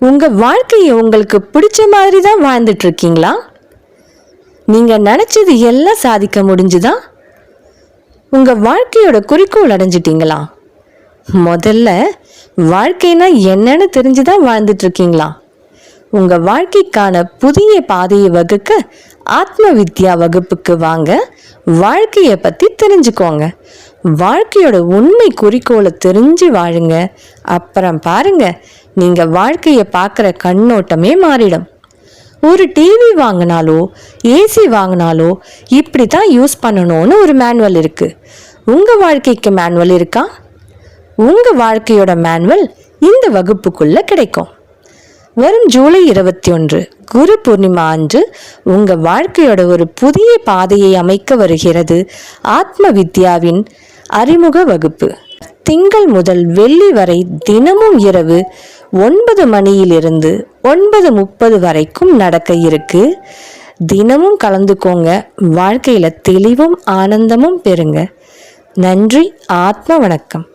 உங்கள் வாழ்க்கையை உங்களுக்கு பிடிச்ச மாதிரி தான் வாழ்ந்துட்டு இருக்கீங்களா நீங்கள் நினச்சது எல்லாம் சாதிக்க முடிஞ்சுதா? உங்கள் வாழ்க்கையோட குறிக்கோள் அடைஞ்சிட்டிங்களா? முதல்ல வாழ்க்கைனா என்னன்னு தெரிஞ்சு தான் வாழ்ந்துட்டுருக்கீங்களா? உங்கள் வாழ்க்கைக்கான புதிய பாதையை வகுக்க ஆத்ம வித்யா வகுப்புக்கு வாங்க வாழ்க்கையை பற்றி தெரிஞ்சுக்கோங்க. வாழ்க்கையோட உண்மை குறிக்கோளை தெரிஞ்சு வாழுங்க. அப்புறம் பாருங்க நீங்கள் வாழ்க்கையை பார்க்குற கண்ணோட்டமே மாறிடும். ஒரு டிவி வாங்கினாலோ ஏசி வாங்கினாலோ இப்படி தான் யூஸ் பண்ணணும்னு ஒரு மேனுவல் இருக்குது உங்கள் வாழ்க்கைக்கு மேனுவல் இருக்கா? உங்கள் வாழ்க்கையோட மேனுவல் இந்த வகுப்புக்குள்ள கிடைக்கும். வரும் ஜூலை இருபத்தி ஒன்று குரு பூர்ணிமா அன்று உங்கள் வாழ்க்கையோட ஒரு புதிய பாதையை அமைக்க வருகிறது. ஆத்ம வித்யாவின் அறிமுக வகுப்பு. திங்கள் முதல் வெள்ளி வரை தினமும் இரவு ஒன்பது மணியிலிருந்து ஒன்பது முப்பது வரைக்கும் நடக்க இருக்கு. தினமும் கலந்துக்கோங்க. வாழ்க்கையில் தெளிவும் ஆனந்தமும் பெறுங்க. நன்றி. ஆத்ம வணக்கம்.